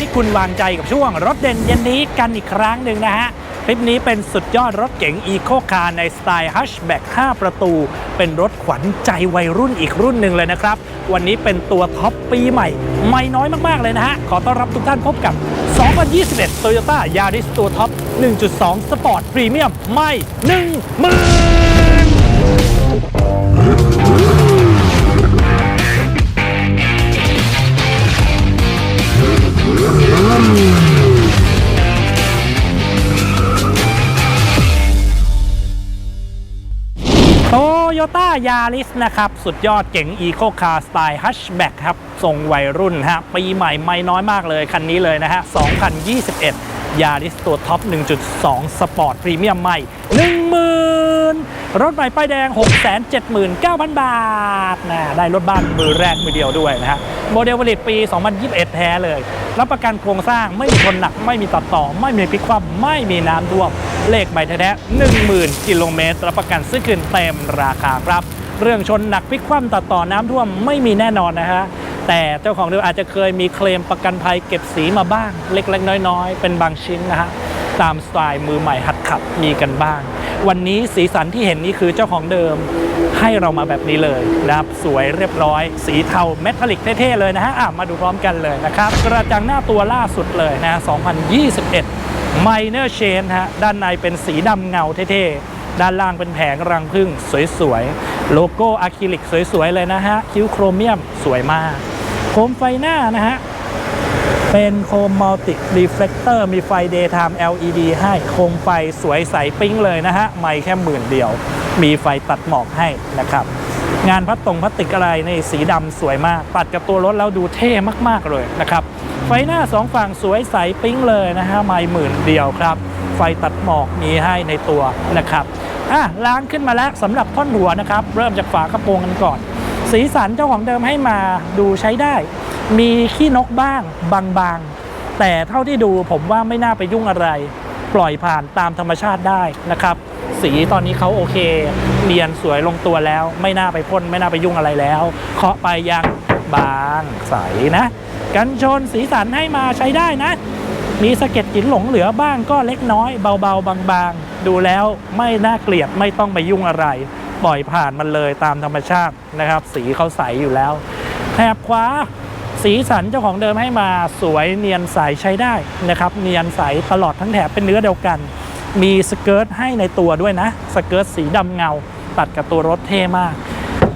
ที่คุณวางใจกับช่วงรถเด่นเย็นนี้กันอีกครั้งหนึ่งนะฮะ คลิปนี้เป็นสุดยอดรถเก๋งอีโคคาร์ในสไตล์ฮัชแบ็ก5ประตู เป็นรถขวัญใจวัยรุ่นอีกรุ่นหนึ่งเลยนะครับ วันนี้เป็นตัวท็อปปีใหม่ ไม่น้อยมาก ๆ เลยนะฮะ ขอต้อนรับทุกท่านพบกับ 2021 Toyota Yaris ตัวท็อป 1.2 Sport Premium ไม่1 0 0 0 0 ต้ายาริสนะครับ สุดยอดเก๋งอีโคคาร์สไตล์ฮัชแบ็กครับทรงวัยรุ่นฮะปีใหม่ไม่น้อยมากเลย คันนี้เลยนะฮะ 2021 ยาริสตัวท็อป 1.2 สปอร์ตพรีเมียมใหม่ 10,000 รถใหม่ป้ายแดง 679,000 บาทนะได้รถบ้านมือแรกมือเดียวด้วยนะฮะ โมเดลผลิตปี 2021 แท้เลย รับประกันโครงสร้างไม่มีชนหนัก ไม่มีตัดต่อ ไม่มีพลิกคว่ำไม่มีน้ำท่วม เลขใบแท้ๆ10,000 กิโลเมตร รับประกันซื้อคืนเต็มราคาครับ เรื่องชนหนักพลิกคว่ำตัดต่อน้ำท่วมไม่มีแน่นอนนะฮะแต่เจ้าของเรืออาจจะเคยมีเคลมประกันภัยเก็บสีมาบ้าง เล็กๆ น้อยๆ เป็นบางชิ้นนะฮะตามสไตล์มือใหม่หัดขับมีกันบ้าง วันนี้สีสันที่เห็นนี่คือเจ้าของเดิม ให้เรามาแบบนี้เลยนะครับสวยเรียบร้อย สีเทาเมทัลลิกเท่ๆเลยนะฮะะมาดูพร้อมกันเลยนะครับกระจังหน้าตัวล่าสุดเลยนะ 2021 Minor Chain ฮะด้านในเป็นสีดำเงาเท่ๆ ด้านล่างเป็นแผงรังผึ้งสวยๆ โลโก้อะคริลิกสวยๆ เลยนะฮะ คิ้วโครเมียมสวยมากโคมไฟหน้านะฮะ เป็นโคมมัลติรีเฟล e เตอร์มีไฟ Daytime LED ให้โคมไฟสวยใสปิ๊งเลยนะฮะ ไม่แค่หมื่นเดียว มีไฟตัดหมอกให้นะครับ งานพลาสตรงพลาสติกอะไรในสีดำสวยมาก ตัดกับตัวรถแล้วดูเท่มากๆเลยนะครับ ไฟหน้าสองฝั่งสวยใสปิ๊งเลยนะฮะ ไม่หมื่นเดียวครับ ไฟตัดหมอกมีให้ในตัวนะครับอะล้างขึ้นมาแล้วสำหรับท่อนหัวนะครับ เริ่มจากฝากระโปรงกันก่อน สีสันเจ้าของเดิมให้มาดูใช้ได้ มีขี้นกบ้างบางๆ แต่เท่าที่ดูผมว่าไม่น่าไปยุ่งอะไร ปล่อยผ่านตามธรรมชาติได้นะครับ สีตอนนี้เขาโอเคเนียนสวยลงตัวแล้ว ไม่น่าไปพ่นไม่น่าไปยุ่งอะไรแล้วเคาะไปยังบางใสนะ กันชนสีสันให้มาใช้ได้นะ มีสะเก็ดหินหลงเหลือบ้างก็เล็กน้อยเบาๆ บางๆ ดูแล้วไม่น่าเกลียดไม่ต้องไปยุ่งอะไร ปล่อยผ่านมันเลยตามธรรมชาตินะครับ สีเขาใสอยู่แล้วแถบขวา สีสันเจ้าของเดิมให้มาสวยเนียนใสใช้ได้นะครับ เนียนใสตลอดทั้งแถบเป็นเนื้อเดียวกัน มีสเกิร์ตให้ในตัวด้วยนะ สเกิร์ตสีดำเงา ตัดกับตัวรถเท่มาก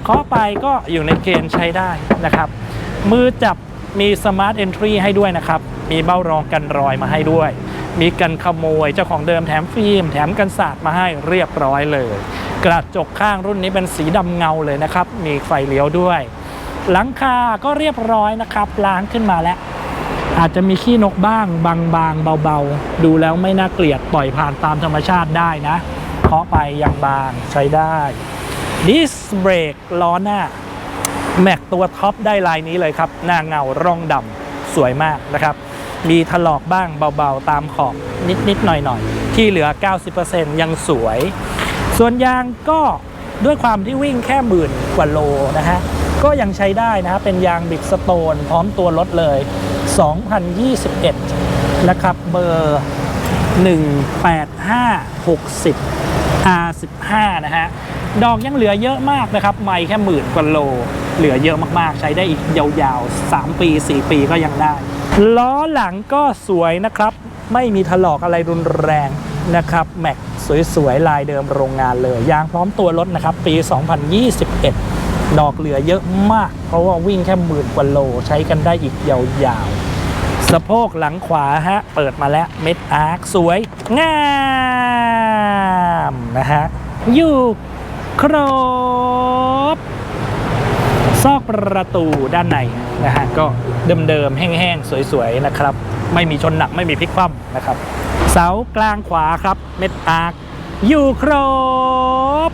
เคาะไปก็อยู่ในเกณฑ์ใช้ได้นะครับ มือจับมีสมาร์ทเอนทรีให้ด้วยนะครับ มีเบ้ารองกันรอยมาให้ด้วย มีกันขโมยเจ้าของเดิมแถมฟิล์มแถมกันสาดมาให้เรียบร้อยเลย กระจกข้างรุ่นนี้เป็นสีดำเงาเลยนะครับ มีไฟเลี้ยวด้วย หลังคาก็เรียบร้อยนะครับ ล้างขึ้นมาแล้ว อาจจะมีขี้นกบ้าง บางๆ เบาๆ ดูแล้วไม่น่าเกลียดปล่อยผ่านตามธรรมชาติได้นะ เคาะไปย่างบางใช้ได้ดิสเบรกล้อหน้า แม็กตัวท็อปได้ลายนี้เลยครับ หน้าเงาร่องดำสวยมากนะครับ มีถลอกบ้างเบาๆ ตามขอบนิดๆหน่อยๆ ที่เหลือ 90%ยังสวย ส่วนยางก็ด้วยความที่วิ่งแค่หมื่นกว่าโลนะฮะ ก็ยังใช้ได้นะฮะเป็นยางบิดสโตนพร้อมตัวรถเลย 2021 นะครับเบอร์ 18560 R15 นะฮะดอกยังเหลือเยอะมากนะครับไม่แค่หมื่นกว่าโล เหลือเยอะมากๆ ใช้ได้อีกยาวๆ 3 ปี 4 ปีก็ยังได้ ล้อหลังก็สวยนะครับ ไม่มีถลอกอะไรรุนแรงนะครับแม็กสวยๆ ลายเดิมโรงงานเลย ยางพร้อมตัวรถนะครับ ปี 2021 ดอกเหลือเยอะมาก เพราะว่าวิ่งแค่หมื่นกว่าโลใช้กันได้อีกยาวๆ สะโพกหลังขวาฮะ เปิดมาแล้วเม็ดอาร์คสวย งามนะฮะอยู่ครบ ซอกประตูด้านในนะฮะ ก็เดิมๆ แห้งๆ สวยๆ นะครับ ไม่มีชนหนักไม่มีพลิกคว่ำนะครับ เสากลางขวาครับ เม็ดอาร์คอยู่ครบ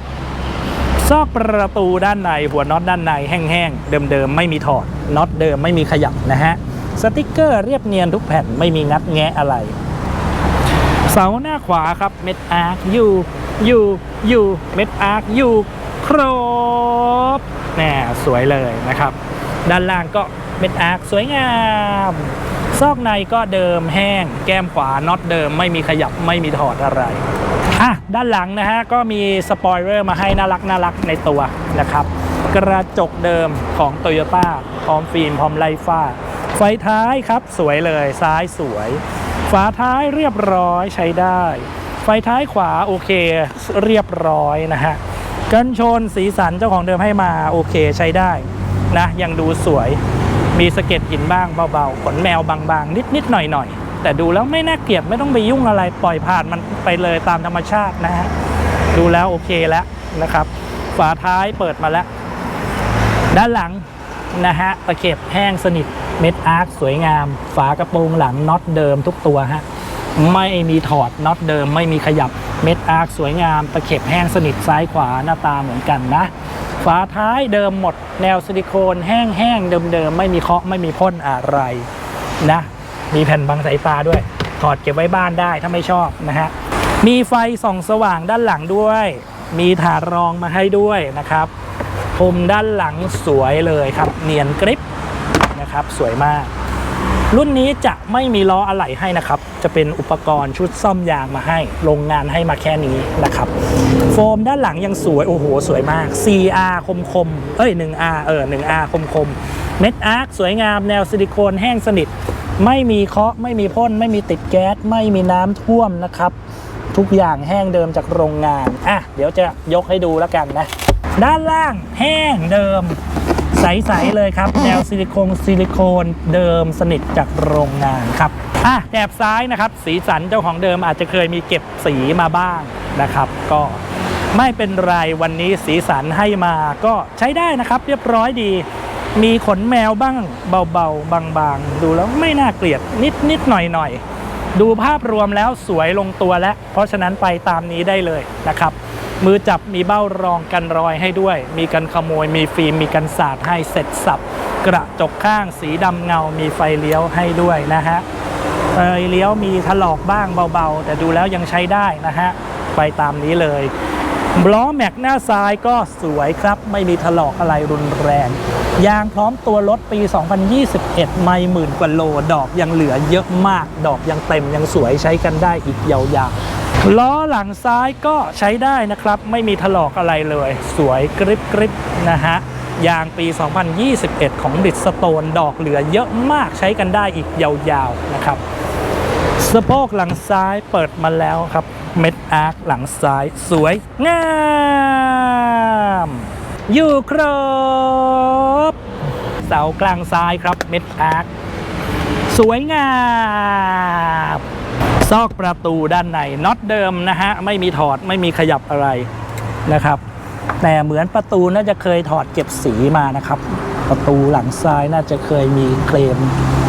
ซอกประตูด้านในหัวน็อตด้านในแห้งๆ เดิมๆ ไม่มีถอดน็อตเดิมไม่มีขยับนะฮะสติกเกอร์เรียบเนียนทุกแผ่นไม่มีงัดแงะอะไร เสาหน้าขวาครับเม็ดอาร์คอยู่อยู่อยู่เม็ดอาร์คอยู่ครบแน่สวยเลยนะครับ ด้านล่างก็เม็ดอาร์คสวยงามซอกในก็เดิมแห้ง แก้มขวาน็อตเดิมไม่มีขยับไม่มีถอดอะไร อะด้านหลังนะฮะก็มีสปอยเลอร์มาให้น่ารักน่ารักในตัวนะครับ กระจกเดิมของ t o y ยต้าพร้อมฟิล์มพร้อมไลฟ้า ไฟท้ายครับสวยเลยซ้ายสวย ฝาท้ายเรียบร้อยใช้ได้ ไฟท้ายขวาโอเคเรียบร้อยนะฮะกันชนสีสันเจ้าของเดิมให้มาโอเคใช้ได้นะยังดูสวยมีสะเก็ดหินบ้างเบาๆ ขนแมวบางๆ นิดๆหน่อยๆ แต่ดูแล้วไม่น่าเกลียดไม่ต้องไปยุ่งอะไรปล่อยผ่านมันไปเลยตามธรรมชาตินะฮะดูแล้วโอเคแล้วนะครับ ฝาท้ายเปิดมาแล้ว ด้านหลังนะฮะตะเข็บแห้งสนิทเม็ดอาร์คสวยงาม ฝากระโปรงหลังน็อตเดิมทุกตัวฮะไม่มีถอดน็อตเดิม ไม่มีขยับเม็ดอาร์คสวยงาม ตะเข็บแห้งสนิทซ้ายขวาหน้าตาเหมือนกันนะ ฝาท้ายเดิมหมด แนวซิลิโคนแห้งๆเดิมๆไม่มีเคาะไม่มีพ่นอะไรนะ มีแผ่นบังสายตาด้วย ถอดเก็บไว้บ้านได้ถ้าไม่ชอบนะฮะ มีไฟส่องสว่างด้านหลังด้วย มีถาดรองมาให้ด้วยนะครับพรมด้านหลังสวยเลยครับ เนียนกริปนะครับ สวยมาก รุ่นนี้จะไม่มีล้ออะไหล่ให้นะครับ จะเป็นอุปกรณ์ชุดซ่อมยางมาให้ โรงงานให้มาแค่นี้นะครับ โฟมด้านหลังยังสวย โอ้โห สวยมาก 4R คมคมเอ้ย 1R เออ 1R คมคมเม็ดอาร์คสวยงามแนวซิลิโคนแห้งสนิท ไม่มีเคาะไม่มีพ่น ไม่มีติดแก๊ส ไม่มีน้ำท่วมนะครับ ทุกอย่างแห้งเดิมจากโรงงาน อะ เดี๋ยวจะยกให้ดูแล้วกันนะ ด้านล่างแห้งเดิม ใส ๆ เลยครับ แนวซิลิโคนซิลิโคนเดิมสนิทจากโรงงานครับอะแถบซ้ายนะครับ สีสันเจ้าของเดิมอาจจะเคยมีเก็บสีมาบ้างนะครับ ก็ไม่เป็นไรวันนี้สีสันให้มาก็ใช้ได้นะครับ เรียบร้อยดี มีขนแมวบ้างเบาๆ บางๆ ดูแล้วไม่น่าเกลียดนิดนิดๆหน่อยหน่อยๆดูภาพรวมแล้วสวยลงตัวแล้ว เพราะฉะนั้นไปตามนี้ได้เลยนะครับ มือจับมีเบ้ารองกันรอยให้ด้วย มีกันขโมย มีฟิล์ม มีกันสาดให้เสร็จสับ กระจกข้างสีดำเงา มีไฟเลี้ยวให้ด้วยนะฮะ ไฟเลี้ยวมีถลอกบ้างเบาๆ แต่ดูแล้วยังใช้ได้นะฮะ ไปตามนี้เลยล้อแม็กหน้าซ้ายก็สวยครับ ไม่มีถลอกอะไรรุนแรง ยางพร้อมตัวรถปี 2021 ไม่หมื่นกว่าโล ดอกยังเหลือเยอะมาก ดอกยังเต็มยังสวยใช้กันได้อีกยาวๆ ล้อหลังซ้ายก็ใช้ได้นะครับ ไม่มีถลอกอะไรเลย สวยกริบกริบนะฮะ ยางปี 2021 ของบิดสโตนดอกเหลือเยอะมากใช้กันได้อีกยาวๆนะครับสะโพกหลังซ้ายเปิดมาแล้วครับ เม็ดอาร์คหลังซ้ายสวยงามอยู่ครบเสากลางซ้ายครับเม็ดอาร์คสวยงาม ซอกประตูด้านในน็อตเดิมนะฮะ ไม่มีถอดไม่มีขยับอะไรนะครับ แต่เหมือนประตูน่าจะเคยถอดเก็บสีมานะครับ ประตูหลังซ้ายน่าจะเคยมีเคลม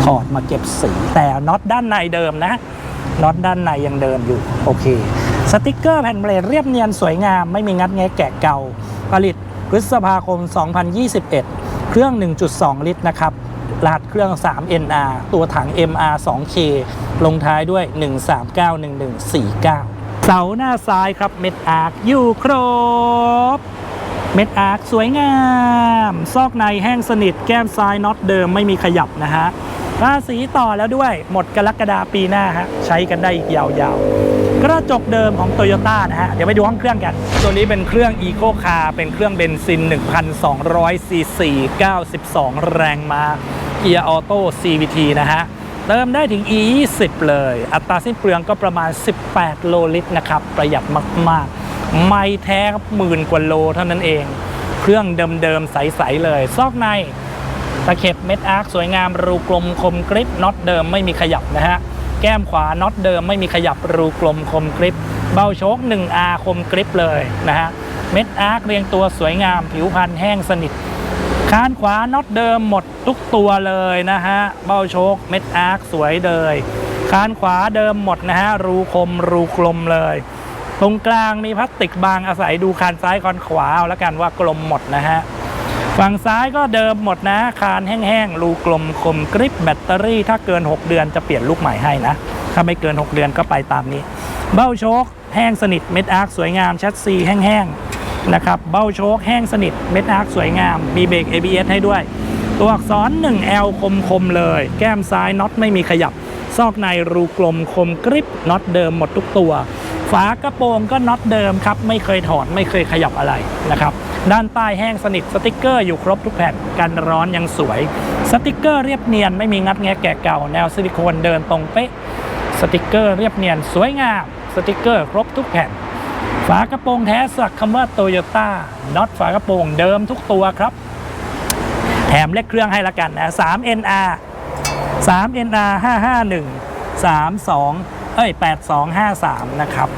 ถอดมาเก็บสี แต่น็อตด้านในเดิมนะน็อตด้านในยังเดิมอยู่โอเค สติกเกอร์แผ่นเบลดเรียบเนียนสวยงาม ไม่มีงัดแงะแกะเก่าผลิตพฤษภาคม 2021 เครื่อง 1.2 ลิตรนะครับ รหัสเครื่อง 3NR ตัวถัง MR 2K ลงท้ายด้วย 1391149 เสาหน้าซ้ายครับเม็ดอาร์คอยู่ครบ เม็ดอาร์คสวยงาม ซอกในแห้งสนิทแก้มซ้ายน็อตเดิมไม่มีขยับนะฮะราสีต่อแล้วด้วยหมดกรกฎาปีหน้าฮะใช้กันได้อีกยาวๆ กระจกเดิมของโตโยต้านะฮะ เดี๋ยวไปดูห้องเครื่องกัน ตัวนี้เป็นเครื่อง Eco Car เป็นเครื่องเบนซิน 1,200ซีซี92 แรงม้า เกียร์ออโต้ CVT นะฮะ เติมได้ถึง E20 เลย อัตราสิ้นเปลืองก็ประมาณ 18 โลลิตรนะครับ ประหยัดมาก ๆ ไม่แท้ครับหมื่นกว่าโลเท่านั้นเอง เครื่องเดิม ๆ ใส ๆ เลย ซอกในตะเข็บเม็ดอาร์คสวยงามรูกลมคมกริปน็อตเดิมไม่มีขยับนะฮะ แก้มขวาน็อตเดิมไม่มีขยับรูกลมคมกริปเบ้าโชค 1R คมกริปเลยนะฮะ เม็ดอาร์คเรียงตัวสวยงามผิวพันแห้งสนิท คานขวาน็อตเดิมหมดทุกตัวเลยนะฮะ เบ้าโชคเม็ดอาร์คสวยเลยคานขวาเดิมหมดนะฮะ รูคมรูกลมเลย ตรงกลางมีพลาสติกบางอาศัยดูคานซ้ายคานขวาเอาแล้วกันว่ากลมหมดนะฮะ ฝั่งซ้ายก็เดิมหมดนะ คานแห้งๆ รูกลมคมกริปแบตเตอรี่ ถ้าเกิน 6 เดือนจะเปลี่ยนลูกใหม่ให้นะ ถ้าไม่เกิน 6 เดือนก็ไปตามนี้ เบ้าโชคแห้งสนิทเม็ดอาร์คสวยงามชัดซีแห้งๆ นะครับ เบ้าโชคแห้งสนิท เม็ดอาร์คสวยงาม มีเบรก ABS ให้ด้วย ตัวอักษร 1L คมคมเลย แก้มซ้ายน็อตไม่มีขยับ ซอกในรูกลมคมกริบน็อตเดิมหมดทุกตัว ฝากระโปรงก็น็อตเดิมครับ ไม่เคยถอด ไม่เคยขยับอะไรนะครับ ด้านใต้แห้งสนิทสติกเกอร์อยู่ครบทุกแผ่น กันร้อนยังสวย สติกเกอร์เรียบเนียนไม่มีงัดแงะแกะเก่า แนวซิลิโคนเดินตรงเป๊ะ สติกเกอร์เรียบเนียนสวยงาม สติกเกอร์ครบทุกแผ่น ฝากระโปรงแท้สักคำว่าโตโยต้าน็อตฝากระโปรงเดิมทุกตัวครับ แถมเลขเครื่องให้ละกันนะ 3 NR 3 NR 551 32 เอ้ย 8253 นะครับ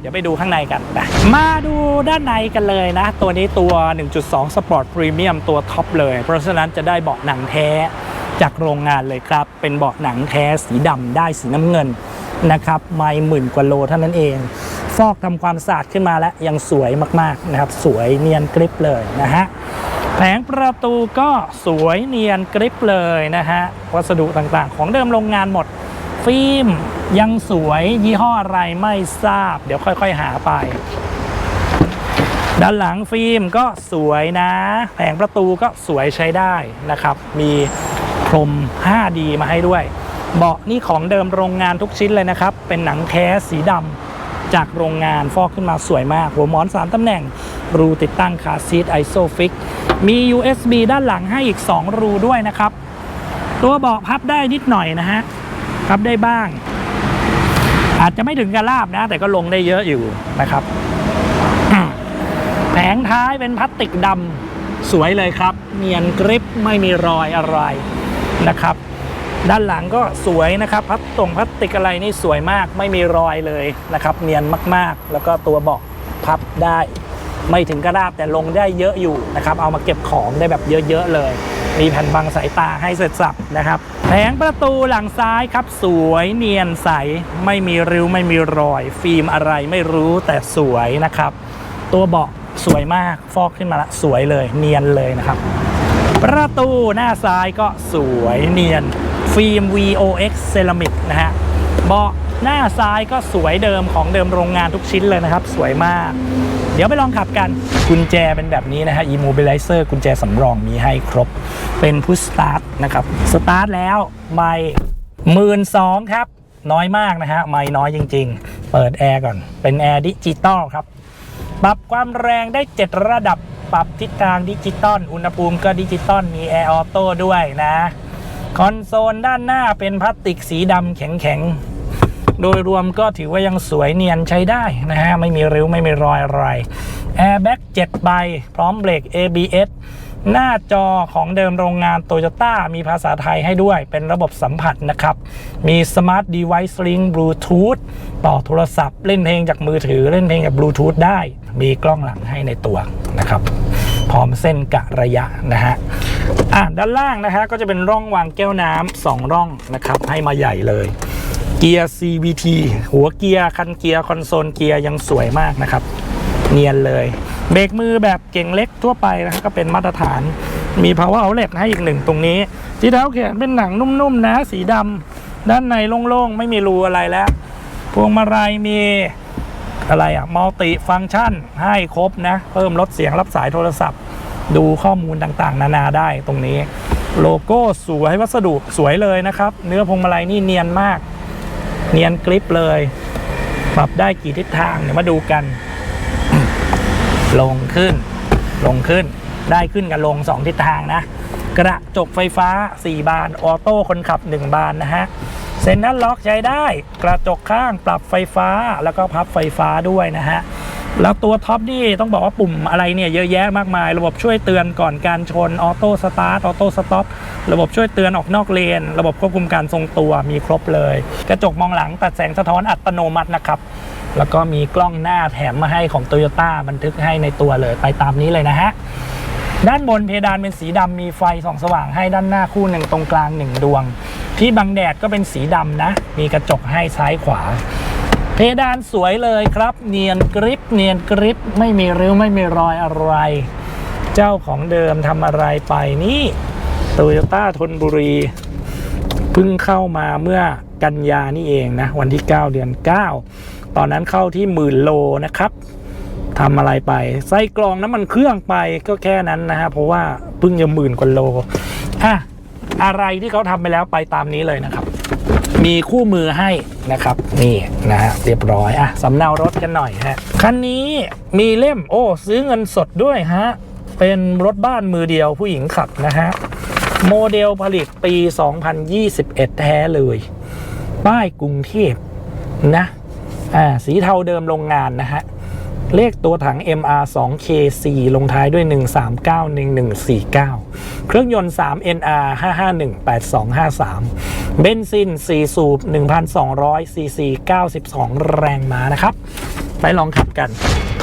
เดี๋ยวไปดูข้างในกันไปมาดูด้านในกันเลยนะ ตัวนี้ตัว 1.2 Sport Premium ตัวท็อปเลย เพราะฉะนั้นจะได้เบาะหนังแท้จากโรงงานเลยครับ เป็นเบาะหนังแท้สีดำได้สีน้ำเงิน นะครับไม่หมื่นกว่าโลเท่านั้นเอง ฟอกทำความสะอาดขึ้นมาแล้วยังสวยมากๆนะครับ สวยเนียนกริบเลยนะฮะแผงประตูก็สวยเนียนกริบเลยนะฮะวัสดุต่างๆ ของเดิมโรงงานหมด ฟิล์มยังสวยยี่ห้ออะไรไม่ทราบ เดี๋ยวค่อยๆหาไป ด้านหลังฟิล์มก็สวยนะ แผงประตูก็สวยใช้ได้นะครับ มีพรม 5D มาให้ด้วย เบาะนี่ของเดิมโรงงานทุกชิ้นเลยนะครับ เป็นหนังแท้สีดำจากโรงงานฟอกขึ้นมาสวยมาก หัวหมอน3ตำแหน่ง รูติดตั้งคาซีทไอโซฟิกมี USB ด้านหลังให้อีก 2 รูด้วยนะครับ ตัวเบาะพับได้นิดหน่อยนะฮะ พับได้บ้าง อาจจะไม่ถึงกับลาบนะ แต่ก็ลงได้เยอะอยู่นะครับ แผงท้ายเป็นพลาสติกดำสวยเลยครับ เนียนกริปไม่มีรอยอะไรนะครับ ด้านหลังก็สวยนะครับพลาสตรงพลาสติกอะไรนี่สวยมากไม่มีรอยเลยนะครับ เนียนมากๆ แล้วก็ตัวเบาะพับได้ ไม่ถึงกระดาบแต่ลงได้เยอะอยู่นะครับ เอามาเก็บของได้แบบเยอะๆเลย มีแผ่นบังสายตาให้เสร็จสับนะครับแผงประตูหลังซ้ายครับ สวยเนียนใส ไม่มีริ้วไม่มีรอย ฟิล์มอะไรไม่รู้แต่สวยนะครับ ตัวเบาะสวยมากฟอกขึ้นมาละสวยเลย เนียนเลยนะครับ ประตูหน้าซ้ายก็สวยเนียน ฟิล์ม VOX เซรามิกนะฮะเบาะหน้าซ้ายก็สวยเดิมของเดิมโรงงานทุกชิ้นเลยนะครับ สวยมาก เดี๋ยวไปลองขับกัน กุญแจเป็นแบบนี้นะฮะ Immobilizer กุญแจสำรองมีให้ครบ เป็นพุชสตาร์ทนะครับสตาร์ทแล้วไม่หมื่นสองครับ น้อยมากนะฮะ ไม่น้อยจริง ๆ เปิดแอร์ก่อน เป็นแอร์ดิจิตอลครับ ปรับความแรงได้ 7 ระดับ ปรับทิศทางดิจิตอล อุณหภูมิก็ดิจิตอล มีแอร์ออโต้ด้วยนะ คอนโซลด้านหน้าเป็นพลาสติกสีดำแข็งๆ โดยรวมก็ถือว่ายังสวยเนียนใช้ได้นะฮะ ไม่มีริ้วไม่มีรอยอะไรแอร์แบ็ก7ใบ พร้อมเบรก ABS หน้าจอของเดิมโรงงานโตโยต้ามีภาษาไทยให้ด้วยเป็นระบบสัมผัสนะครับ มี Smart Device Link Bluetooth ต่อโทรศัพท์ เล่นเพลงจากมือถือเล่นเพลงกับบลูทูธได้ มีกล้องหลังให้ในตัวนะครับ พร้อมเส้นกะระยะนะฮะอะด้านล่างนะฮะก็จะเป็นร่องวางแก้วน้ำสองร่องนะครับ ให้มาใหญ่เลยเกียร์ CVT หัวเกียร์คันเกียร์คอนโซลเกียร์ยังสวยมากนะครับ เนียนเลยเบรกมือแบบเก่งเล็กทั่วไปนะก็เป็นมาตรฐานมี power outlet ให้อีกหนึ่งตรงนี้ ที่เท้าแขนเป็นหนังนุ่มๆนะสีดำด้านในโล่งๆ ไม่มีรูอะไรแล้ว พวงมาลัยมี อะไรอะมัลติฟัง c t ชันให้ครบนะ เพิ่มลดเสียงรับสายโทรศัพท์ ดูข้อมูลต่างๆ นานาได้ตรงนี้ โลโก้สวยวัสดุสวยเลยนะครับ เนื้อพวงมาลัยนี่เนียนมาก เนียนกริปเลย ปรับได้กี่ทิศทางเดี๋ยวมาดูกัน ลงขึ้น ลงขึ้น ได้ขึ้นกับลง 2 ทิศทางนะ กระจกไฟฟ้า 4 บาน ออโต้คนขับ 1 บานนะฮะ เซ็นนัลล็อกใช้ได้กระจกข้างปรับไฟฟ้าแล้วก็พับไฟฟ้าด้วยนะฮะแล้วตัวท็อปนี่ต้องบอกว่าปุ่มอะไรเนี่ยเยอะแยะมากมาย ระบบช่วยเตือนก่อนการชนออโต้สตาร์ทออโต้สต็อประบบช่วยเตือนออกนอกเลน ระบบควบคุมการทรงตัวมีครบเลย กระจกมองหลังตัดแสงสะท้อนอัตโนมัตินะครับ แล้วก็มีกล้องหน้าแถมมาให้ของ t o y ยต้บันทึกให้ในตัวเลยไปตามนี้เลยนะฮะ ด้านบนเพดานเป็นสีดำมีไฟส่องสว่างให้ด้านหน้าคู่หนึ่งตรงกลางหนึ่งดวง ที่บังแดดก็เป็นสีดำนะ มีกระจกให้ซ้ายขวา เพดานสวยเลยครับ เนียนกริปเนียนกริปไม่มีริ้วไม่มีรอยอะไร เจ้าของเดิมทำอะไรไปนี่โตโยต้าทนบุรีเพิ่งเข้ามาเมื่อกันยานี่เองนะ วันที่ 9 เดือน 9 ตอนนั้นเข้าที่หมื่นโลนะครับ ทำอะไรไปใส่กรองน้ำมันเครื่องไปก็แค่นั้นนะฮะเพราะว่าเพิ่งจะหมื่นกว่าโลอะอะไรที่เขาทำไปแล้วไปตามนี้เลยนะครับ มีคู่มือให้นะครับ นี่นะฮะเรียบร้อยอะสำเนารถกันหน่อยฮะคันนี้มีเล่มโอ้ซื้อเงินสดด้วยฮะเป็นรถบ้านมือเดียวผู้หญิงขับนะฮะโมเดลผลิตปี 2021 แท้เลย ป้ายกรุงเทพนะอ่าสีเทาเดิมโรงงานนะฮะ เลขตัวถัง MR 2 KC ลงท้ายด้วย 1391149 เครื่องยนต์ 3 NR 5518253 เบนซิน 4 สูบ 1,200 cc 92 แรงม้านะครับ ไปลองขับกัน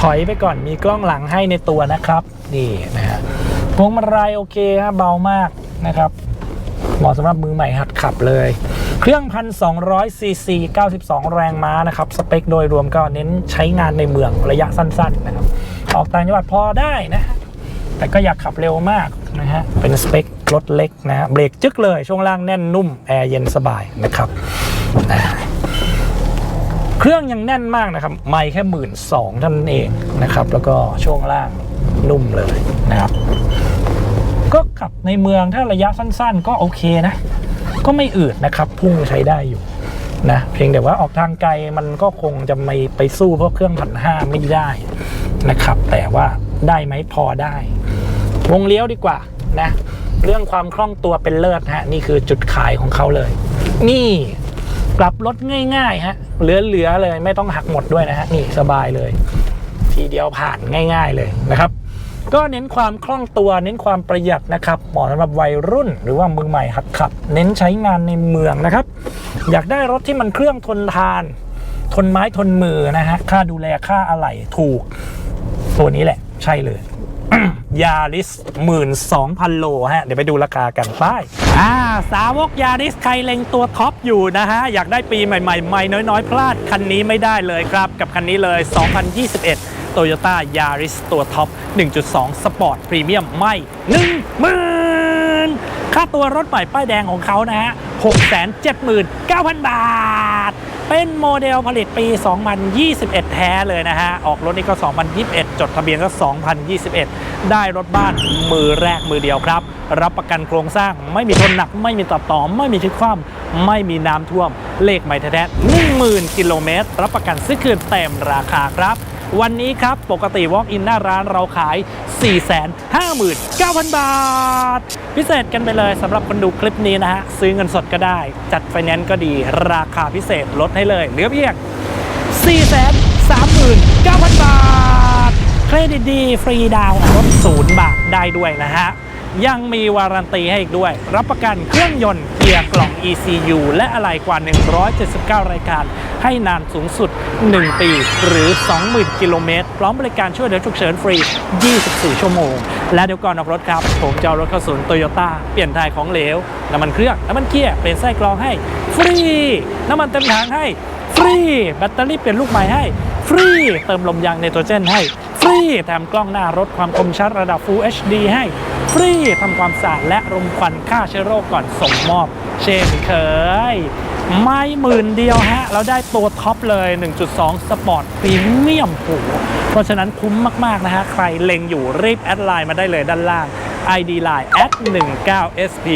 ถอยไปก่อนมีกล้องหลังให้ในตัวนะครับ นี่นะฮะพวงมาลัยโอเคฮะเบามากนะครับเหมาะสำหรับมือใหม่หัดขับเลย เครื่อง 1,200 ซีซี 92 แรงม้านะครับ สเปคโดยรวมก็เน้นใช้งานในเมืองระยะสั้นๆนะครับ ออกต่างจังหวัดพอได้นะฮะแต่ก็อยากขับเร็วมากนะฮะ เป็นสเปครถเล็กนะฮะ เบรกจึกเลย ช่วงล่างแน่นนุ่ม แอร์เย็นสบายนะครับ เครื่องยังแน่นมากนะครับ ไม่แค่หมื่นสองเท่านั้นเองนะครับ แล้วก็ช่วงล่างนุ่มเลยนะครับ ก็ขับในเมืองถ้าระยะสั้น ๆ ก็โอเคนะ ก็ไม่อืดนะครับ พุ่งใช้ได้อยู่นะเพียงแต่ว่าออกทางไกลมันก็คงจะไม่ไปสู้พวกเครื่องพันห้าไม่ได้นะครับ แต่ว่าได้ไหมพอได้ วงเลี้ยวดีกว่านะ เรื่องความคล่องตัวเป็นเลิศฮะ นี่คือจุดขายของเขาเลย นี่กลับรถง่ายๆฮะเหลือๆเลยไม่ต้องหักหมดด้วยนะฮะนี่สบายเลย ทีเดียวผ่านง่าย ๆเลยนะครับ ก็เน้นความคล่องตัว เน้นความประหยัดนะครับเหมาะสำหรับวัยรุ่น หรือว่ามือใหม่หัดขับ เน้นใช้งานในเมืองนะครับ อยากได้รถที่มันเครื่องทนทาน ทนไม้ทนมือนะฮะค่าดูแลค่าอะไหล่ถูก ตัวนี้แหละ ใช่เลยยาริสหมื่นสองพันโลฮะ เดี๋ยวไปดูราคากันป้ายอ่า สาวกยาริสใครเล็งตัวท็อปอยู่นะฮะ อยากได้ปีใหม่ๆใหม่น้อยๆ พลาดคันนี้ไม่ได้เลยครับ กับคันนี้เลย 2021 Toyota Yaris ตัวท็อป 1.2 Sport Premium ไม่1 0,000ค่าตัวรถใหม่ป้ายแดงของเขานะฮะ 679,000 บาท เป็นโมเดลผลิตปี 2021 แท้เลยนะฮะ ออกรถนี่ก็ 2021 จดทะเบียนก็ 2021 ได้รถบ้านมือแรกมือเดียวครับ รับประกันโครงสร้างไม่มีทนหนัก ไม่มีตัดต่อ ไม่มีชิดคว่ำไม่มีน้ำท่วม เลขใหม่แท้ๆ10,000 กิโลเมตร รับประกันซื้อคืนเต็มราคาครับ วันนี้ครับ ปกติ Walk in หน้าร้านเราขาย 459,000 บาท พิเศษกันไปเลยสำหรับคนดูคลิปนี้นะฮะ ซื้อเงินสดก็ได้ จัดไฟแนนซ์ก็ดี ราคาพิเศษลดให้เลย เหลือเพียง 439,000 บาท เครดิตดี ฟรีดาวน์ลดศูนย์บาทได้ด้วยนะฮะ ยังมีวารันตีให้อีกด้วย รับประกันเครื่องยนต์เกียร์กล่อง ECU และอะไหล่กว่า 179 รายการ ให้นานสูงสุด 1 ปีหรือ 20,000 กิโลเมตร พร้อมบริการช่วยเหลือฉุกเฉินฟรี 24 ชั่วโมง และเดี๋ยวก่อนออกรถครับ ผมจะเอารถเข้าศูนย์โตโยต้าเปลี่ยนถ่ายของเหลวน้ำมันเครื่องน้ำมันเกียร์เปลี่ยนไส้กรองให้ ฟรี น้ำมันเต็มถังให้ ฟรีแบตเตอรี่เปลี่ยนลูกใหม่ให้ ฟรีเติมลมยางไนโตรเจนให้ ฟรีแถมกล้องหน้ารถความคมชัดระดับ Full HD ให้ ฟรีทำความสะอาดและรมควันฆ่าเชื้อโรคก่อนส่งมอบ เช่นเคย ไม่หมื่นเดียวฮะ เราได้ตัวท็อปเลย 1.2 สปอร์ตพรีเมียมโหเพราะฉะนั้นคุ้มมาก ๆ นะฮะ ใครเล็งอยู่รีบแอดไลน์มาได้เลยด้านล่าง ID Line at 19 SP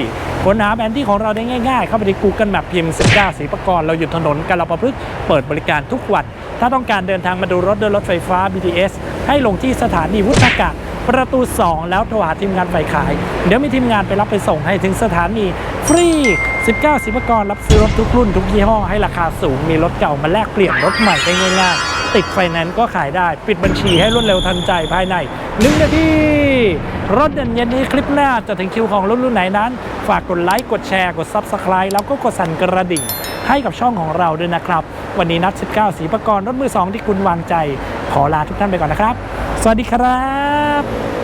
ค้นหาแผนที่ของเราได้ง่ายๆ เข้าไปที่ Google Map พิมพ์ 19สีประกรณ์เราอยู่ถนนกาลประพฤกษ์เปิดบริการทุกวัน ถ้าต้องการเดินทางมาดูรถด้วยรถไฟฟ้า BTS ให้ลงที่สถานีวุฒากาศประตู 2 แล้วโทรหาทีมงานฝ่ายขาย เดี๋ยวมีทีมงานไปรับไปส่งให้ถึงสถานีฟรี 19 สิบกรรับซื้อรถทุกรุ่นทุกยี่ห้อให้ราคาสูงมีรถเก่ามาแลกเปลี่ยนรถใหม่ได้ง่ายๆติดไฟแนนซ์ก็ขายได้ ปิดบัญชีให้รวดเร็วทันใจภายใน1นาทีรถเด่นเย็นนี้คลิปหน้าจะถึงคิวของรุ่นรุ่นไหนนั้น ฝากกดไลค์กดแชร์กด Subscribe แล้วก็กดสั่นกระดิ่ง ให้กับช่องของเราด้วยนะครับ วันนี้นัด 19 สีประกรณ์รถมือ 2 ที่คุณวางใจ ขอลาทุกท่านไปก่อนนะครับ สวัสดีครับ